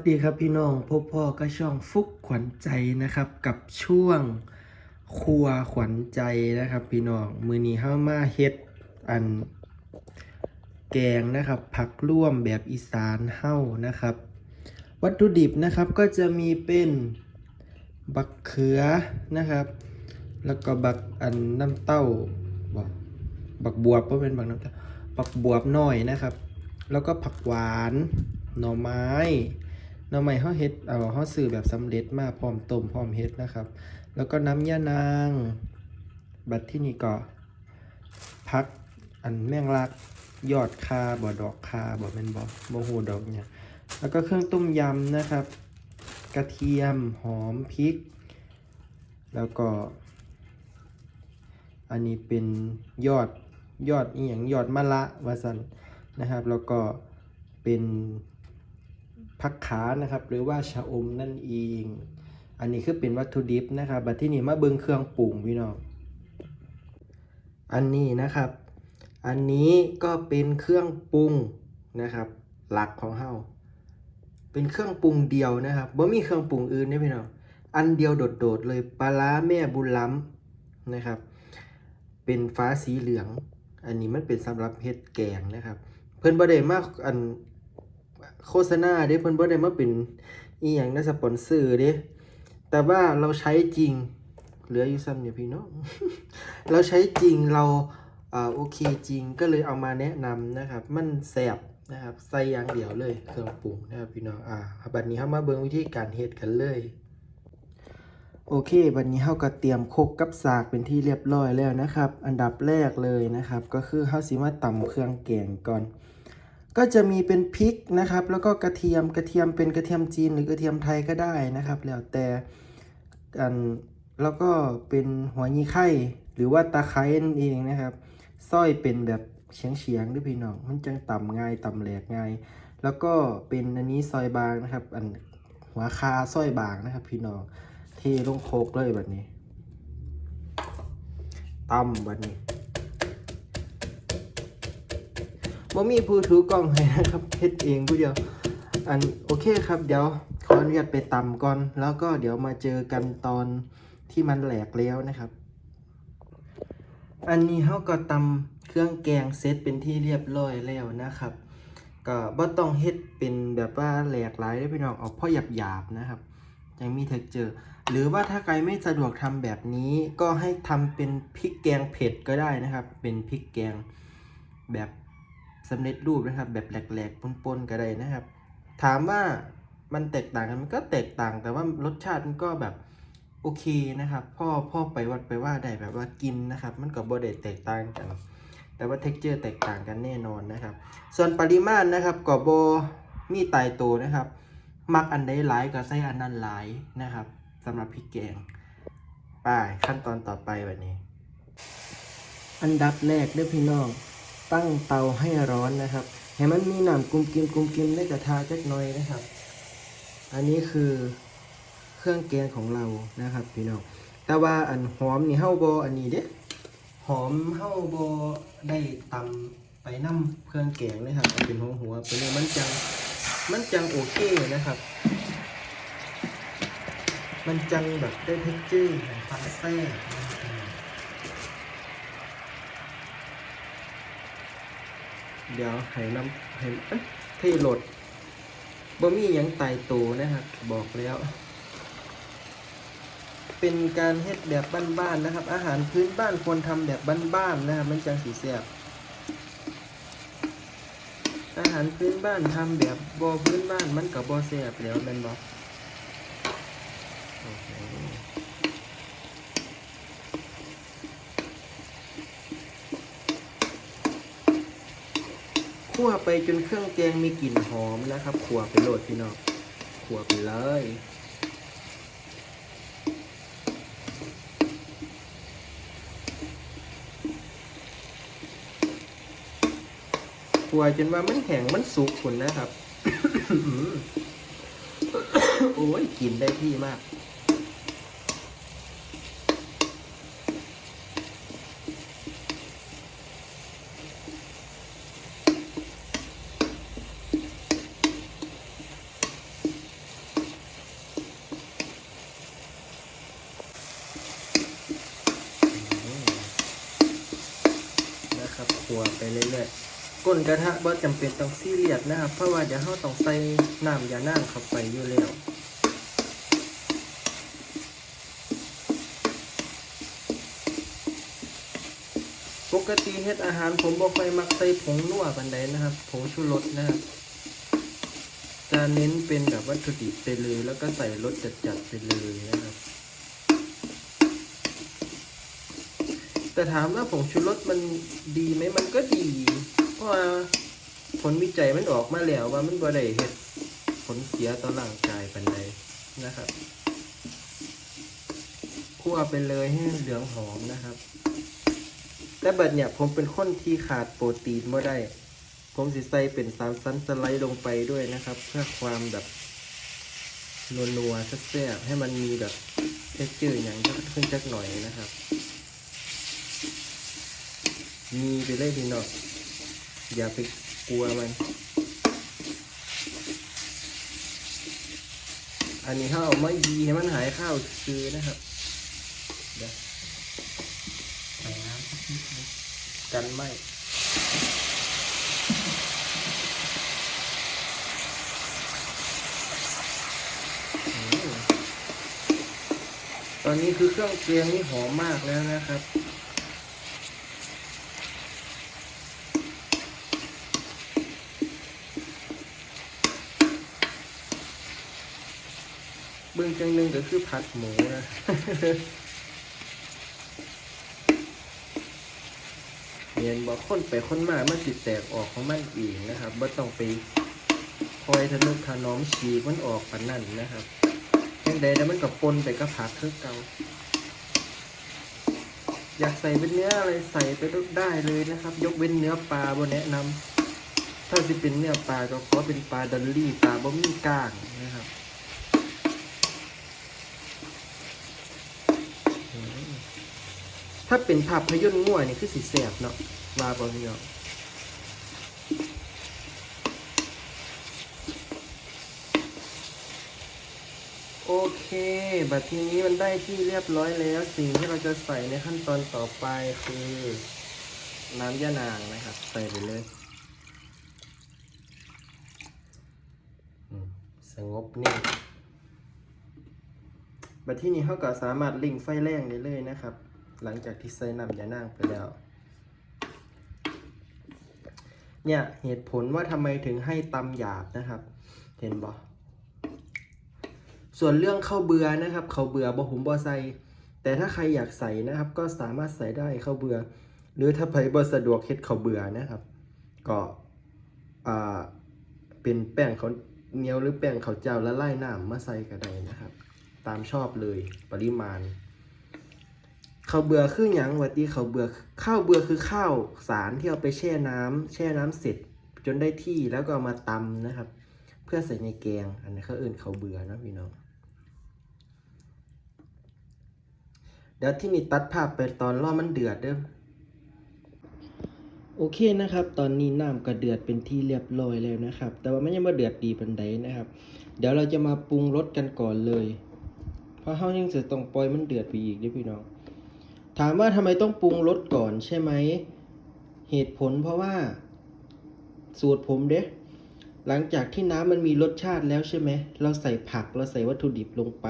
สวัสดีครับพี่น้องพบพ่อก็ช่องฟุกขวัญใจนะครับ กับช่วงครัวขวัญใจนะครับ พี่น้องมือนี้เข้ามาเฮ็ดอัน แกงนะครับผักร่วมแบบอีสานเฮ้านะครับ วัตถุดิบนะครับก็จะมีเป็นบักเขือนะครับ แล้วก็บักอันน้ำเต้าบอกบักบวบก็เป็นบักน้ำเต้าบักบวบน้อยนะครับ แล้วก็ผักหวานหน่อไม้ หน่อไม้เขาเฮ็ดเอาเขาซื้อแบบสำเร็จมาพร้อมต้มพร้อมเฮ็ดนะครับ แล้วก็น้ำยานาง บัดที่นี่ก็พักอันแมงลักยอดคาบ่ดอกคาบ่เป็นบ่บ่ฮู้ดอกเนี่ยแล้วก็เครื่องต้มยำนะครับ กระเทียมหอมพริก แล้วก็ อันนี้เป็นยอดยอดอีหยังยอดมะละว่าซั่นนะครับ แล้วก็เป็น ผักขานะครับ หรือว่าชะอมนั่นเอง อันนี้คือเป็นวัตถุดิบนะครับบัดที่นี่มาเบิ่งเครื่องปรุงพี่น้องอันนี้นะครับ อันนี้ก็เป็นเครื่องปรุงนะครับ หลักของเฮาเป็นเครื่องปรุงเดียวนะครับบ่มีเครื่องปรุงอื่นนะพี่น้องอันเดียวโดดๆเลยปลาร้าแม่บุญล้ำนะครับ เป็นฟ้าสีเหลือง อันนี้มันเป็นสำหรับเฮ็ดแกงนะครับ เพิ่อนบ่ได้มาอัน โฆษณาเด้เพิ่นบ่ได้มาเป็นอีหยังนะสปอนเซอร์เด้แต่ว่าเราใช้จริง เหลืออยู่ซ้ำเนี่ยพี่น้องเราใช้จริงเราอ่าโอเคจริงก็เลยเอามาแนะนำนะครับ มันแซบนะครับใส่อย่างเดียวเลยเครื่องปรุงนะครับพี่น้องอ่าบัดนี้เฮามาเบิ่งวิธีการเฮ็ดกันเลยโอเคบัดนี้เฮาก็เตรียมโคกกับสากเป็นที่เรียบร้อยแล้วนะครับ อันดับแรกเลยนะครับ ก็คือเฮาสิมาตำเครื่องแกงก่อน ก็จะมีเป็นพริกนะครับ แล้วก็กระเทียมกระเทียมเป็นกระเทียมจีนหรือกระเทียมไทยก็ได้นะครับ แล้วแต่อันแล้วก็เป็นหัวยีไข่หรือว่าตะไคร้นั่นเองนะครับซอยเป็นแบบเฉียงเฉียงด้วยพี่น้องมันจังต่ำง่ายต่ำแหลกง่าย แล้วก็เป็นอันนี้ซอยบางนะครับ อันหัวคาซอยบางนะครับ พี่น้องเทลงโคกเลยแบบนี้ตำแบบนี้ บ่มีผู้ถือกล้องให้นะครับเฮ็ดเองผู้เดียว อันโอเคครับเดี๋ยวขออนุญาตไปตำก่อน แล้วก็เดี๋ยวมาเจอกันตอนที่มันแหลกแล้วนะครับ อันนี้เฮาก็ตำเครื่องแกงเสร็จเป็นที่เรียบร้อยแล้วนะครับก็บ่ต้องเฮ็ดเป็นแบบว่าแหลกหลายได้พี่น้องเอาพอหยาบๆนะครับยังมีเทคเจอร์หรือว่าถ้าใครไม่สะดวกทำแบบนี้ก็ให้ทำเป็นพริกแกงเผ็ดก็ได้นะครับ เป็นพริกแกงแบบ สำเร็จรูปนะครับ แบบแหลกๆปนๆก็ได้นะครับ ถามว่ามันแตกต่างกันมันก็แตกต่างแต่ว่ารสชาติมันก็แบบโอเคนะครับ พ่อพ่อไปวัดไปว่าได้แบบว่ากินนะครับ มันก็บ่ได้แตกต่างกัน แต่ว่าเท็กเจอร์แตกต่างกันแน่นอนนะครับ ส่วนปริมาณนะครับก็บมีตายตัวนะครับ มักอันใดหลายก็ใส่อันนั้นหลายนะครับสำหรับพริกแกงไปขั้นตอนต่อไปวันนี้ อันดับแรกเด้อพี่น้อง ตั้งเตาให้ร้อนนะครับ ให้มันมีน้ำกุมกิมกุมกิมในกระทะจักหน่อยนะครับ อันนี้คือเครื่องแกงของเรานะครับพี่น้องแต่ว่าอันหอมนี่เฮาบ่อันนี้เด้หอมเฮาบ่ได้ตำไปน้ำเครื่องแกงนะครับเป็นหัวหัวๆไปเลยมันจังมันจังโอเคนะครับ มันจังแบบได้เท็กเจอร์ของความแซ่บนะครับ เดี๋ยวให้น้ำให้เอ้ยเทโหลดบ่มียังตายตัวนะครับ บอกแล้ว เป็นการเฮ็ดแบบบ้านๆนะครับ อาหารพื้นบ้านควรทำแบบบ้านๆนะครับ มันจังสีแซ่บอาหารพื้นบ้านทำแบบบ่พื้นบ้านมันกับบ่แซ่บแล้วแมนบอเคั่วไปจนเครื่องแกงมีกลิ่นหอมนะครับขัวไปโหลดพี่น้องขัวไปเลยขัวจนว่ามันแข็งมันสุกคุณนะครับ โอ้ยกินได้ที่มาก ข ไปเรื่อยๆ ก้นกระทะบ่จำเป็นต้องซีเรียสนะครับ เพราะว่าเดี๋ยวเราต้องใส่น้ำยานั่งเข้าไปอยู่แล้วปกติเฮ็ดอาหารผมบ่ค่อยมักใส่ผงนัวปานใดนะครับ ผงชูรสนะครับจะเน้นเป็นแบบวัตถุดิบไปเลยแล้วก็ใส่รสจัดๆไปเลยนะครับ แต่ถามว่าผงชูรสมันดีไหมมันก็ดี เพราะว่าผลวิจัยมันออกมาแล้วว่ามันบ่ได้เฮ็ดผลเสียต่อร่างกายปานใดนะครับคั่วไปเลยให้เหลืองหอมนะครับ แต่บัดเนี่ยผมเป็นคนที่ขาดโปรตีนไม่ได้ ผมสิใส่เป็นสามชั้นสไลด์ลงไปด้วยนะครับ เพื่อความแบบนัวๆแซ่บๆให้มันมีแบบเท็กเจอร์อย่างก็ขึ้นจักหน่อยนะครับ มีไปเลยพี่น้อง อย่าไปกลัวมัน อันนี้ถ้าเอามายีให้มันหายข้าวคือนะครับเดี๋ยวใส่น้ำกันไหมอืมตอนนี้คือเครื่องเคียงนี่หอมมากแล้วนะครับ บื้องจังหนึ่งก็คือผัดหมูนะเรียนบอกคนไปคนมามันติดแตกออกของมันเองนะครับไม่ต้องไปคอยทะนุถนอมฉีกมันออกปานนั่นนะครับเพียงใดแล้วมันกับปนไปกับผักคือเก่าอยากใส่เป็นเนื้ออะไรใส่ไปได้เลยนะครับ ยกเว้นเนื้อปลาบนแนะนำถ้าสิเป็นเนื้อปลาก็ขอเป็นปลาดอลลี่ปลาบะหมี่ก้างนะครับ อืม ถ้าเป็นภาพยนตร์ง่วยนี่คือสีแสบเนาะว่าบอลเนาะโอเค บัดทีนี้มันได้ที่เรียบร้อยแล้ว สิ่งที่เราจะใส่ในขั้นตอนต่อไปคือ น้ำยานางนะครับ ใส่ไปเลยสงบนิ่งบัดที่นี้เขาก็สามารถลิงไฟแรงได้เลยนะครับ หลังจากที่ใส่น้ำยานางไปแล้ว เนี่ยเหตุผลว่าทำไมถึงให้ตำหยาบนะครับ เห็นบ่ส่วนเรื่องข้าวเบื่อนะครับข้าวเบื่อบ่หุมบ่ใส่แต่ถ้าใครอยากใส่นะครับ ก็สามารถใส่ได้ข้าวเบื่อหรือถ้าใครบ่สะดวกเฮ็ดข้าวเบื่อนะครับ ก็อ่าเป็นแป้งเขาเหนียวหรือแป้งเขาเจ้าละลายน้ำมาใส่ก็ได้นะครับ ตามชอบเลยปริมาณ ข้าวเบื่อคือหยังวัดดีข้าวเบื่อข้าวเบื่อคือข้าวสารที่เอาไปแช่น้ำแช่น้ำเสร็จจนได้ที่แล้วก็เอามาตำนะครับ เพื่อใส่ในแกง อันนี้เขาเอื่นข้าวเบื่อนะพี่น้องเดี๋ยวที่นี่ตัดภาพไปตอนรอมันเดือดเด้อโอเคนะครับ ตอนนี้น้ำก็เดือดเป็นที่เรียบร้อยแล้วนะครับ แต่ว่ามันยังไม่เดือดดีปานใดนะครับ เดี๋ยวเราจะมาปรุงรสกันก่อนเลย เพราะเฮายังจะต้องปล่อยมันเดือดไปอีกเด้อพี่น้อง ถามว่าทำไมต้องปรุงรสก่อนใช่ไหม เหตุผลเพราะว่า สูตรผมเด้หลังจากที่น้ำมันมีรสชาติแล้วใช่ไหม เราใส่ผักเราใส่วัตถุดิบลงไป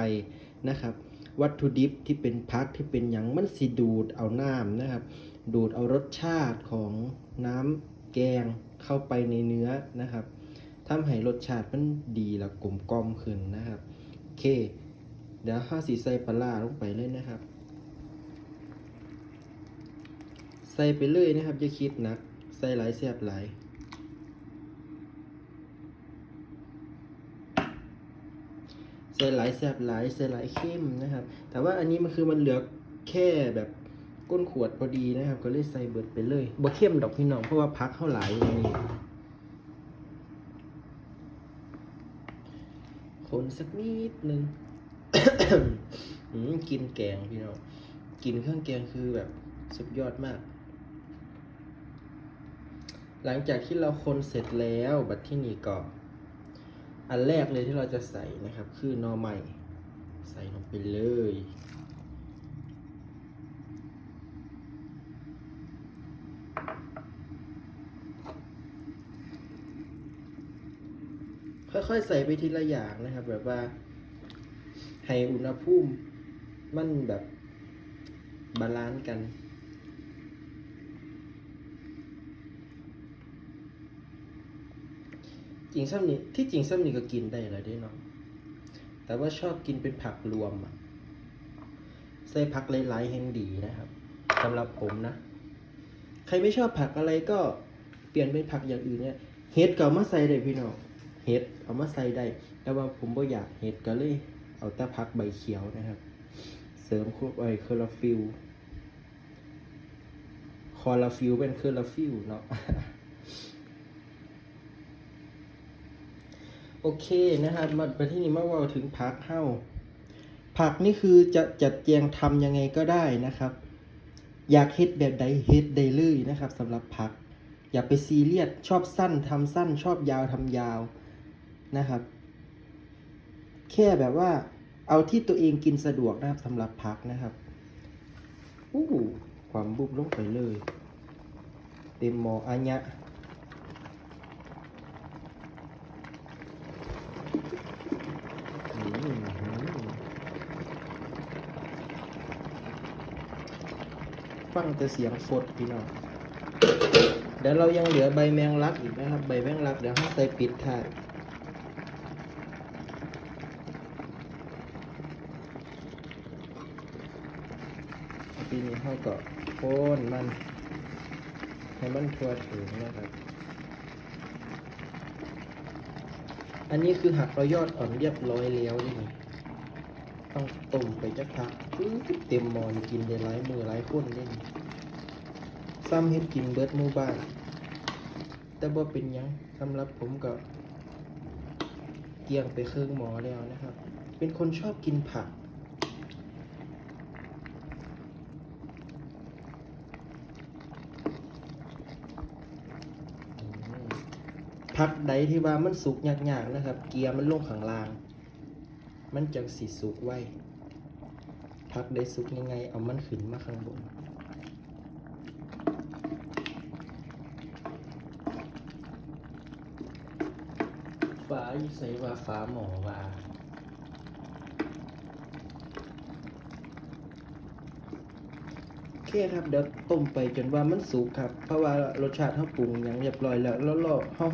นะครับ วัตถุดิบที่เป็นผักที่เป็นหยังมันสิดูดเอาน้ำนะครับ ดูดเอารสชาติของน้ำแกงเข้าไปในเนื้อนะครับทำให้รสชาติมันดีและกลมกล่อมขึ้นนะครับ โอเค เดี๋ยวห้าสีใส่ปลาร้าลงไปเลยนะครับ ใส่ไปเลยนะครับอย่าคิดหนัก ใส่หลายแซ่บหลายใส่หลายแซ่บหลายใส่หลายเข้มนะครับ แต่ว่าอันนี้มันคือมันเหลือแค่แบบก้นขวดพอดีนะครับ ก็เลยใส่เบิดไปเลยบ่เข้มดอกพี่น้องเพราะว่าพักเท่าหลายอย่างนี้คนสักนิดนึงกินแกงพี่น้องกินเครื่องแกงคือแบบสุดยอดมาก หลังจากที่เราคนเสร็จแล้วบัดที่นี่ก็อันแรกเลยที่เราจะใส่นะครับ คือนอใหม่ใส่ลงไปเลยค่อยๆใส่ไปทีละอย่างนะครับ แบบว่า ให้อุณหภูมิมันแบบบาลานซ์กัน จริงซ้ำนี่ที่จริงซ้ำนี่ก็กินได้แล้วเด้เนาะแต่ว่าชอบกินเป็นผักรวมอะใส่ผักหลายๆแห่งดีนะครับสำหรับผมนะ ใครไม่ชอบผักอะไรก็เปลี่ยนเป็นผักอย่างอื่นเนี่ยเห็ดก็เอามาใส่ได้พี่น้องเห็ดเอามาใส่ได้ แต่ว่าผมบ่อยากเห็ดก็เลย เอาแต่ผักใบเขียวนะครับ เสริมควบไอคลอโรฟิลคอลาฟิลเป็นคลอโรฟิลเนาะ โอเคนะครับมาไปที่นี่มาว่าถึงผักเข้าผักนี่คือจะจัดแจงทำยังไงก็ได้นะครับ อยากเฮ็ดแบบใดเฮ็ดได้เลยนะครับสำหรับผัก อย่าไปซีเรียสชอบสั้นทำสั้น ชอบยาวทำยาวนะครับ แค่แบบว่า เอาที่ตัวเองกินสะดวกนะครับสำหรับผักนะครับอู้ความบุบลงไปเลย เต็มหมออัญญะ อืม ฟังแต่เสียงฟดพี่น้องเดี๋ยวเรายังเหลือใบแมงลักอีกนะครับ ใบแมงลักเดี๋ยวให้ใส่ปิดท้ายปีนี้เขาก็โค่นมัน ให้มันทั่วถึงนะครับ อันนี้คือหักเรายอดอ่อนเรียบร้อยแล้วนี่ ต้องต้มไปจักพักเต็มหมอนกินได้หลายมือหลายคนเลยนี่ซ้ำเฮ็ดกินเบิดมู่บ้าน แต่บ่เป็นยังสำหรับผมก็เกี่ยงไปเครื่องหมอแล้วนะครับ เป็นคนชอบกินผัก ผักใดที่ว่ามันสุกยากๆนะครับ เกียร์มันลงข้างล่าง มันจังสิสุกไว้ผักใดสุกยังไง เอามันขึ้นมาข้างบนฟ้าอยู่ใส่ว่าฟ้าหมอว่าโอเคครับเดี๋ยวต้มไปจนว่ามันสุกครับ เพราะว่ารสชาติเขาปรุงอย่างเรียบร้อยแล้วแล้วเราเรา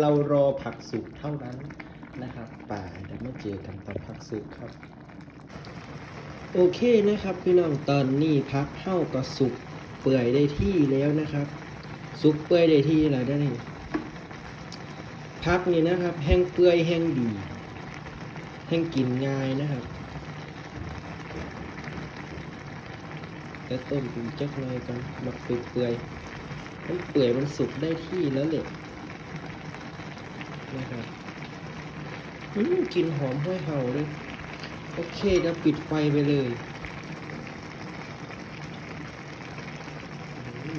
เรารอผักสุกเท่านั้นนะครับ ป่าเดี๋ยวมาเจอกันตอนผักสุกครับ โอเคนะครับพี่น้องตอนนี้พักเข้าก็สุกเปื่อยได้ที่แล้วนะครับ สุกเปื่อยได้ที่แล้วได้นี่พักนี่นะครับ แห้งเปื่อยแห้งดี แห้งกินง่ายนะครับแล้วต้มเป็นจักหน่อยกันหมักเปื่อยมันเปื่อยมันสุกได้ที่แล้วเลยนะครับ กลินหอมห้อยเห่าเลย โอเคเดี๋ยวปิดไฟไปเลย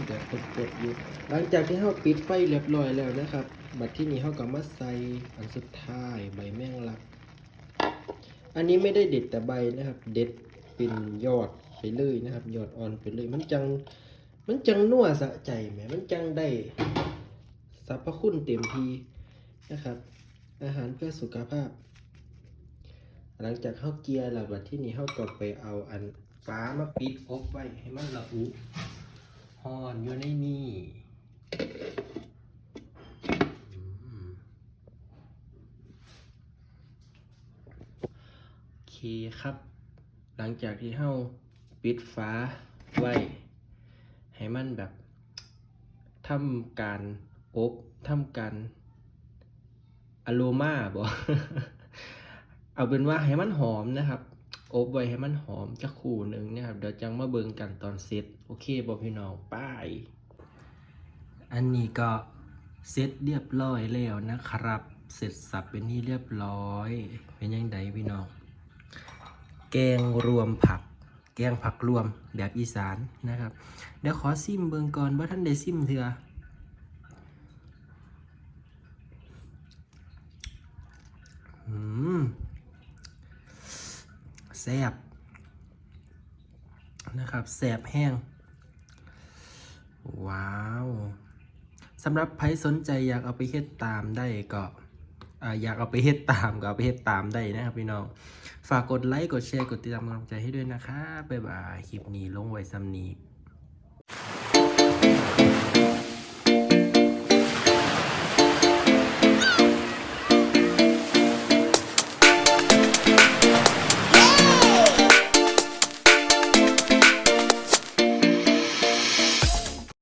เดี๋ยวกดๆอยู่ หลังจากที่เราปิดไฟเรียบร้อยแล้วนะครับ บัดที่นี้เราก็มาใส่อันสุดท้ายใบแมงลัก อันนี้ไม่ได้เด็ดแต่ใบนะครับ เด็ดเป็นยอดไปเลยนะครับ ยอดอ่อนไปเลย มันจัง มันจังนัวสะใจแหมมันจังได้สรรพคุณเต็มทีนะครับ อาหารเพื่อสุขภาพ หลังจากเข้าเกียร์แล้วบัดที่นี้เข้าก็ไปเอาอันฟ้ามาปิดอบไว้ให้มันละอุห่อนอยู่ในนี่โอเคครับ หลังจากที่เข้าปิดฟ้าไว้ ให้มันแบบทำการอบทำการ อโรมาบอกเอาเป็นว่าให้มันหอมนะครับ อบไว้ให้มันหอมจะคู่หนึ่งนะครับ เดี๋ยวจังมาเบิงกันตอนเสร็จ โอเคบอพี่น้องป้าย อันนี้ก็เสร็จเรียบร้อยแล้วนะครับ เสร็จสับเป็นที่เรียบร้อย เป็นยังไงพี่น้อง แกงรวมผัก แกงผักรวมแบบอีสานนะครับ เดี๋ยวขอซิมเบิงก่อนว่าท่านได้ซิมเถื่ออืม แซบนะครับแซบแห้ง ว้าวสำหรับใครสนใจอยากเอาไปเฮ็ดตามได้ก็อ่าอยากเอาไปเฮ็ดตามก็เอาไปเฮ็ดตามได้นะครับพี่น้อง ฝากกดไลค์ กดแชร์ กดติดตามกำลังใจให้ด้วยนะคะ บ๊ายบาย คลิปนี้ลงไว้ซ้ำนี้